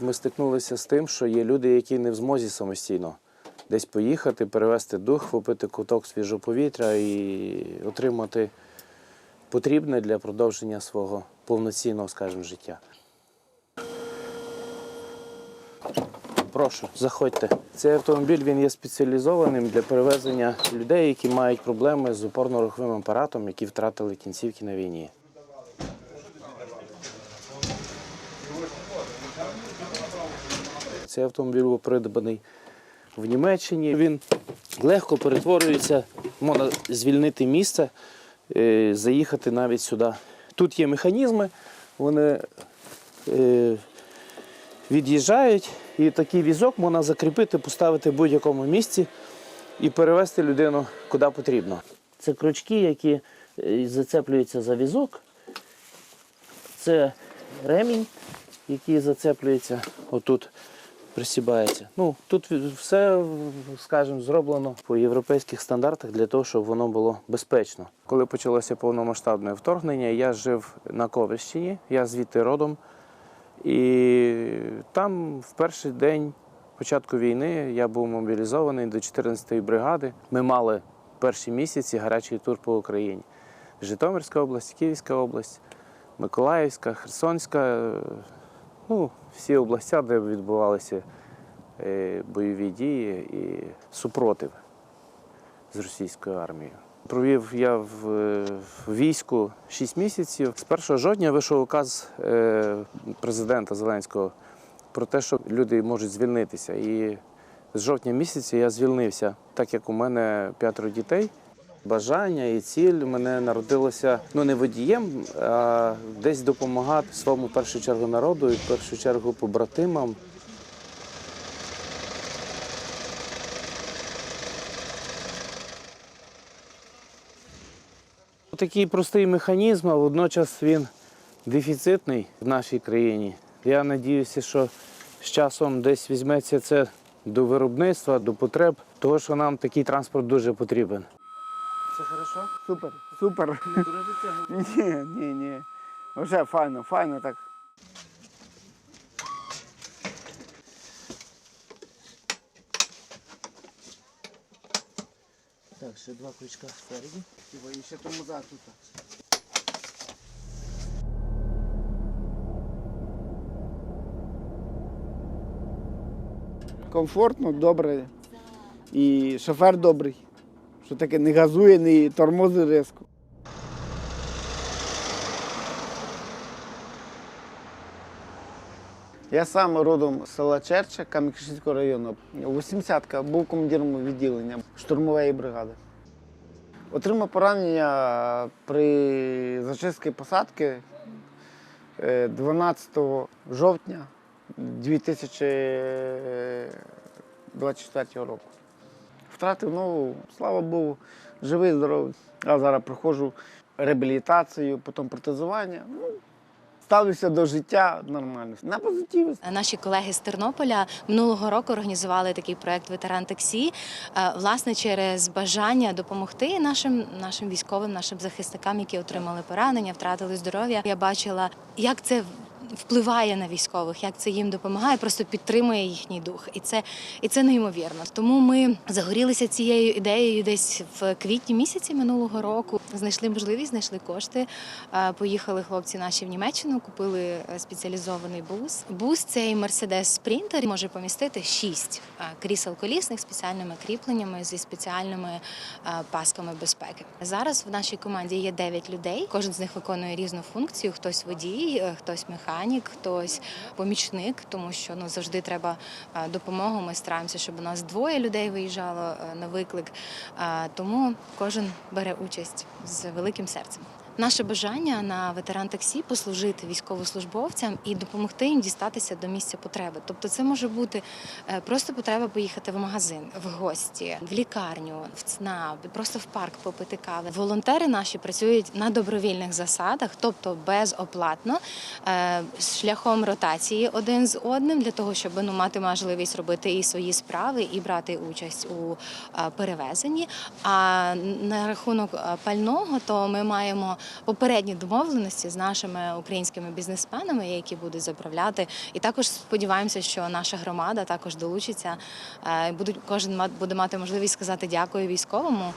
ми стикнулися з тим, що є люди, які не в змозі самостійно десь поїхати, перевести дух, випити куток свіжого повітря і отримати потрібне для продовження свого повноцінного, скажімо, життя. Прошу, заходьте. Цей автомобіль він є спеціалізованим для перевезення людей, які мають проблеми з опорно-руховим апаратом, які втратили кінцівки на війні. Цей автомобіль був придбаний в Німеччині. Він легко перетворюється, можна звільнити місце, е, заїхати навіть сюди. Тут є механізми, вони е, від'їжджають, і такий візок можна закріпити, поставити в будь-якому місці і перевезти людину куди потрібно. Це крючки, які е, зацеплюються за візок. Це ремінь, який зацеплюється отут, присібається. Ну, тут все, скажімо, зроблено по європейських стандартах для того, щоб воно було безпечно. Коли почалося повномасштабне вторгнення, я жив на Ковальщині, я звідти родом. І там в перший день початку війни я був мобілізований до 14-ї бригади. Ми мали перші місяці гарячий тур по Україні. Житомирська область, Київська область, Миколаївська, Херсонська, ну, всі області, де відбувалися е, бойові дії і супротив з російською армією. Провів я в, війську 6 місяців. З 1 жовтня вийшов указ е, президента Зеленського про те, що люди можуть звільнитися. І з жовтня місяця я звільнився, так як у мене п'ятеро дітей. Бажання і ціль мене народилося ну не водієм, а десь допомагати своєму першу чергу народу і в першу чергу побратимам. Такий простий механізм, а водночас він дефіцитний в нашій країні. Я сподіваюся, що з часом десь візьметься це до виробництва, до потреб, того що нам такий транспорт дуже потрібен. Це хорошо? Супер, супер. Ні, ні, ні. Вже файно, файно так. Так, ще два крючка спереді. І ще тому за тут. Комфортно, добре. І шофер добрий. Що таке не газує, не тормозить різко. Я сам родом з села Черча Кам'якшинського району. У 80-ка був командиром відділення штурмової бригади. Отримав поранення при зачистці посадки е, 12 жовтня 2024 року. Втратив ногу, слава Богу, живий, здоровий. А зараз проходжу реабілітацію, потім протезування. Ну, ставлюся до життя нормально. На позитиві. Наші колеги з Тернополя минулого року організували такий проект Ветеран таксі, е, власне, через бажання допомогти нашим нашим військовим, нашим захисникам, які отримали поранення, втратили здоров'я. Я бачила, як це. Впливає на військових, як це їм допомагає, просто підтримує їхній дух, і це і це неймовірно. Тому ми загорілися цією ідеєю десь в квітні місяці минулого року. Знайшли можливість, знайшли кошти. Е, Поїхали хлопці наші в Німеччину, купили е, спеціалізований бус. Бус цей Mercedes Sprinter може помістити шість е, крісел колісних спеціальними кріпленнями зі спеціальними пасками безпеки. Зараз в нашій команді є 9 людей. Кожен з них виконує різну функцію: хтось водій, хтось механік, хтось помічник, тому що ну завжди треба е, допомогу. Ми стараємося, щоб у нас двоє людей виїжджало е, на виклик. Е, Тому кожен бере участь з великим серцем. Наше бажання на ветеран таксі послужити військовослужбовцям і допомогти їм дістатися до місця потреби. Тобто, це може бути е, просто потреба поїхати в магазин, в гості, в лікарню, в ЦНАП, просто в парк попити кави. Волонтери наші працюють на добровільних засадах, тобто безоплатно, е, шляхом ротації один з одним для того, щоб ну мати можливість робити і свої справи, і брати участь у е, перевезенні. А на рахунок пального, то ми маємо попередні домовленості з нашими українськими бізнесменами, які будуть заправляти. І також сподіваємося, що наша громада також долучиться. е, Будуть кожен буде мати можливість сказати дякую військовому.